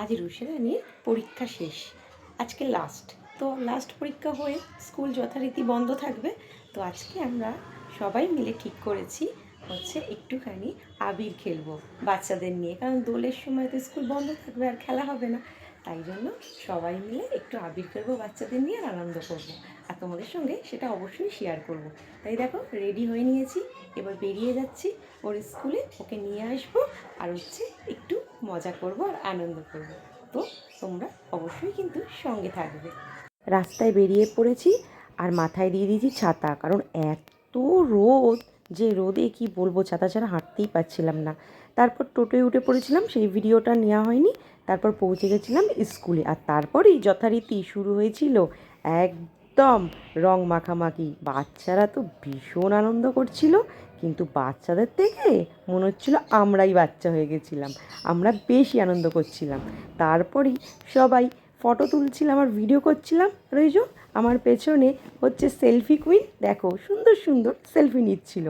আজ রুশেরানির পরীক্ষা শেষ। আজকে লাস্ট তো লাস্ট পরীক্ষা হয়ে স্কুল যথারীতি বন্ধ থাকবে। তো আজকে আমরা সবাই মিলে ঠিক করেছি হচ্ছে একটুখানি আবির খেলব বাচ্চাদের নিয়ে। কারণ দোলের সময় তো স্কুল বন্ধ থাকবে আর খেলা হবে না। তাই জন্য সবাই মিলে একটু আবির খেলব বাচ্চাদের নিয়ে আর আনন্দ করব। আর তোমাদের সঙ্গে সেটা অবশ্যই শেয়ার করব। তাই দেখো রেডি হয়ে নিয়েছি। এবার বেরিয়ে যাচ্ছি। ওর স্কুলে ওকে নিয়ে আসব। আর হচ্ছে একটু মজা করব আর আনন্দ করব। তো তোমরা অবশ্যই কিন্তু সঙ্গে থাকবে। রাস্তায় বেরিয়ে পড়েছি আর মাথায় দিয়ে দিয়েছি ছাতা, কারণ এত রোদ, যে রোদে কি বলব, ছাতা ছাড়া হাঁটতেই পারছিলাম না। তারপর টোটোয় উঠে পড়েছিলাম, সেই ভিডিওটা নেওয়া হয়নি। তারপর পৌঁছে গেছিলাম স্কুলে, আর তারপরেই যথারীতি শুরু হয়েছিল একদম রং মাখামাখি। বাচ্চারা তো ভীষণ আনন্দ করছিল কিন্তু বাচ্চাদের থেকে মনে হচ্ছিল আমরাই বাচ্চা হয়ে গেছিলাম, আমরা বেশি আনন্দ করছিলাম। তারপরেই সবাই ফটো তুলছিলাম আর ভিডিও করছিলাম। রইজ আমার পেছনে হচ্ছে সেলফি কুইন দেখো সুন্দর সুন্দর সেলফি নিচ্ছিল।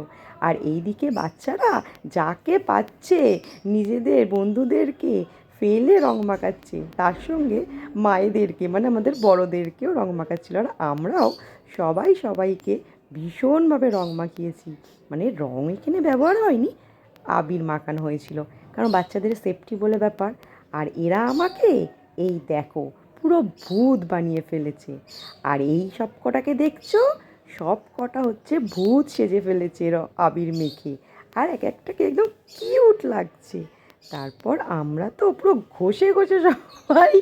আর এইদিকে বাচ্চারা যাকে পাচ্ছে, নিজেদের বন্ধুদেরকে ফেলে রং মাখাচ্ছে, তার সঙ্গে মায়েদেরকে মানে আমাদের বড়োদেরকেও রং মাখাচ্ছিল। আর আমরাও সবাই সবাইকে ভীষণভাবে রং মাখিয়েছি। মানে রং এখানে ব্যবহার হয়নি, আবির মাখানো হয়েছিল। কারণ বাচ্চাদের সেফটি বলে ব্যাপার। আর এরা আমাকে, এই দেখো, পুরো ভূত বানিয়ে ফেলেছে। আর এই সব কটাকে দেখছ? সব কটা হচ্ছে ভূত সেজে ফেলেছে আবির মেখে। আর এক একটাকে একদম কিউট লাগছে। তারপর আমরা তো পুরো ঘষে ঘষে সবাই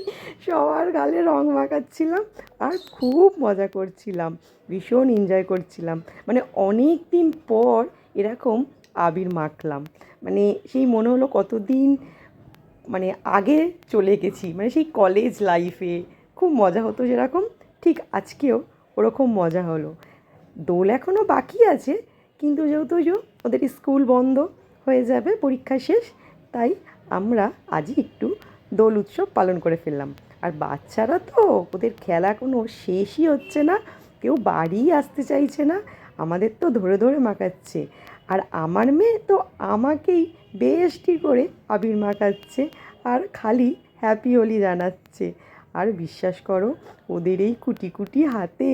সবার গালে রং মাখাচ্ছিলাম আর খুব মজা করছিলাম, ভীষণ এনজয় করছিলাম। মানে অনেক দিন পর এরকম আবির মাখলাম। মানে সেই মনে হলো কতদিন মানে আগে চলে গেছি মানে সেই কলেজ লাইফে খুব মজা হতো যেরকম, ঠিক আজকেও ওরকম মজা হলো। দোল এখনও বাকি আছে, কিন্তু যেহেতু ওদের স্কুল বন্ধ হয়ে যাবে, পরীক্ষা শেষ তাই আমরা আজই একটু দোল উৎসব পালন করে ফেললাম। আর বাচ্চারা তো, ওদের খেলা কোনো শেষই হচ্ছে না, কেউ বাড়ি আসতে চাইছে না, আমাদের তো ধরে ধরে মাখাচ্ছে। আর আমার মেয়ে তো আমাকেই বেশটি করে আবির মাখাচ্ছে আর খালি হ্যাপি হোলি জানাচ্ছে। আর বিশ্বাস করো, ওদের এই কুটি কুটি হাতে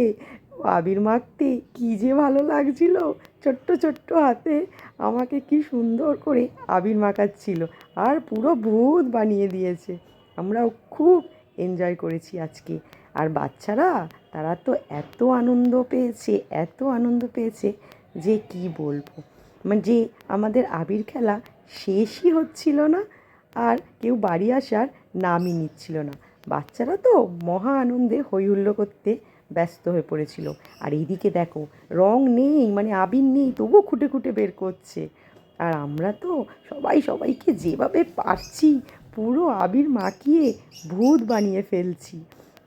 আবির মাখতে কী যে ভালো লাগছিল। ছোট্ট ছোট্ট হাতে আমাকে কি সুন্দর করে আবির মাখাচ্ছিল। আর পুরো ভূত বানিয়ে দিয়েছে। আমরাও খুব এনজয় করেছি আজকে। আর বাচ্চারা, তারা তো এত আনন্দ পেয়েছে, এত আনন্দ পেয়েছে যে কি বলব। মানে যে আমাদের আবির খেলা শেষই হচ্ছিল না আর কেউ বাড়ি আসার নামই নিচ্ছিল না। বাচ্চারা তো মহা আনন্দে হই হুল্লো করতে ব্যস্ত হয়ে পড়েছিল। আর এইদিকে দেখো, রং নেই মানে আবির নেই, তবুও খুঁটে খুঁটে বের করছে। আর আমরা তো সবাই সবাইকে যেভাবে পারছি, পুরো আবির মাখিয়ে ভূত বানিয়ে ফেলছি।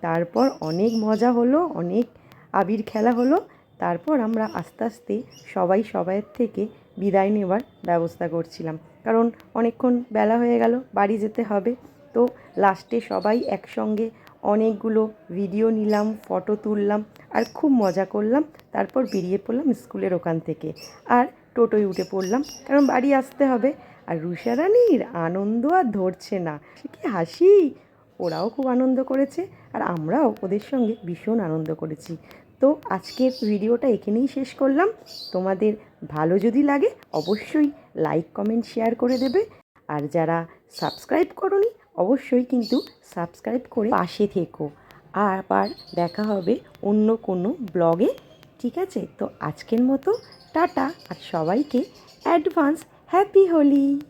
তারপর অনেক মজা হলো, অনেক আবির খেলা হলো। তারপর আমরা আস্তে আস্তে সবাই সবাইয়ের থেকে বিদায় নেবার ব্যবস্থা করছিলাম। কারণ অনেকক্ষণ বেলা হয়ে গেল, বাড়ি যেতে হবে। তো লাস্টে সবাই একসঙ্গে অনেকগুলো ভিডিও নিলাম ফটো তুললাম আর খুব মজা করলাম। তারপর বেরিয়ে পড়লাম স্কুলের ওখান থেকে। আর টোটোয় উঠে পড়লাম, কারণ বাড়ি আসতে হবে। আর রুষারানির আনন্দ আর ধরছে না। কি হাসি? ওরাও খুব আনন্দ করেছে আর আমরাও ওদের সঙ্গে ভীষণ আনন্দ করেছি। তো আজকের ভিডিওটা এখানেই শেষ করলাম। তোমাদের ভালো যদি লাগে, অবশ্যই লাইক কমেন্ট শেয়ার করে দেবে। আর যারা সাবস্ক্রাইব করনি অবশ্যই কিন্তু সাবস্ক্রাইব করে পাশে থেকো। আবার দেখা হবে অন্য কোনো ব্লগে। ঠিক আছে? তো আজকের মতো টাটা। আর সবাইকে অ্যাডভান্স হ্যাপি হোলি।